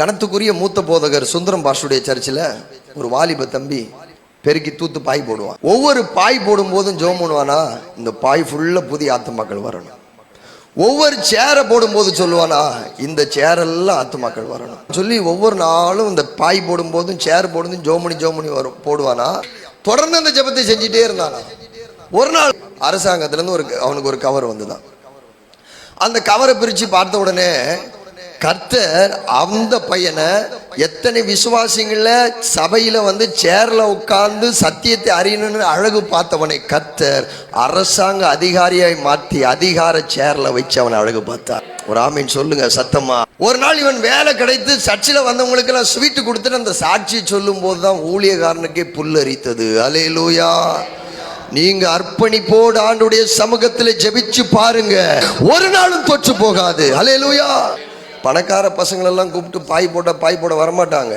கணத்துக்குரிய மூத்த போதகர் சுந்தரம் பாஷுடைய சர்ச்சில் ஒரு வாலிப தம்பி பெருக்கி தூத்து பாய் போடுவான். ஒவ்வொரு பாய் போடும் போதும் ஜோம் பண்ணுவானா? இந்த பாய் ஃபுல்லாக புதிய ஆத்துமாக்கள் வரணும். ஒவ்வொரு சேரை போடும்போது சொல்லுவானா? இந்த சேரெல்லாம் ஆத்துமாக்கள் வரணும். சொல்லி ஒவ்வொரு நாளும் இந்த பாய் போடும்போதும் சேர் போடும்போதும் ஜோமணி ஜோமணி வரும் போடுவானா? தொடர்ந்து அந்த ஜெபத்தை செஞ்சுட்டே இருந்தானா? ஒரு நாள் அரசாங்கத்துலேருந்து ஒரு அவனுக்கு ஒரு கவர் வந்துதான். அந்த கவரை பிரித்து பார்த்த உடனே கர்த்தர் அந்த பையனை எத்தனை விசுவாசிங்கள சபையில வந்து சேர்ல உட்கார்ந்து சத்தியத்தை அறியணும்னு அழகு பார்த்தவனை கர்த்தர் அரசாங்க அதிகாரியாய் மாற்றி அதிகார சேர்ல வச்சு அவனை அழகு பார்த்தார். ஒரு ஆமீன் சொல்லுங்க சத்தமா. ஒரு நாள் இவன் வேலை கிடைத்து சர்ச்சில் வந்தவங்களுக்கு எல்லாம் ஸ்வீட்டு கொடுத்துட்டு அந்த சாட்சி சொல்லும் போது தான் ஊழியக்காரனுக்கே புல்லரித்தது அலேலூயா நீங்க அர்ப்பணிப்போடு ஆண்டுடைய சமூகத்தில் ஜெபிச்சு பாருங்க. ஒரு நாளும் தொற்று போகாது. அலே லூயா பணக்கார பசங்களெல்லாம் கூப்பிட்டு பாய் போட்ட பாய் போட வரமாட்டாங்க.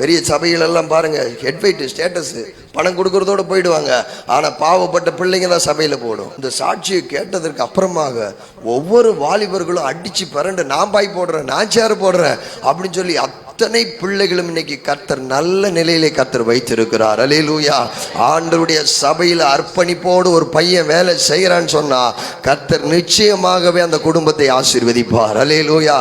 பெரிய சபைகளெல்லாம் பாருங்க ஹெட் ஸ்டேட்டஸு பணம் கொடுக்கறதோட போயிடுவாங்க. ஆனால் பாவப்பட்ட பிள்ளைங்க தான் சபையில் போடும் இந்த சாட்சியை கேட்டதற்கு அப்புறமாக ஒவ்வொரு வாலிபர்களும் அடித்து பிறண்டு நான் பாய் போடுறேன் நான் சேர் போடுறேன் அப்படின்னு சொல்லி அத்தனை பிள்ளைகளும் இன்னைக்கு கர்த்தர் நல்ல நிலையிலே கர்த்தர் வைத்திருக்கிறார். அலையிலூயா ஆண்டருடைய சபையில் அர்ப்பணிப்போடு ஒரு பையன் வேலை செய்கிறான்னு சொன்னால் கர்த்தர் நிச்சயமாகவே அந்த குடும்பத்தை ஆசீர்வதிப்பார். அலையிலூயா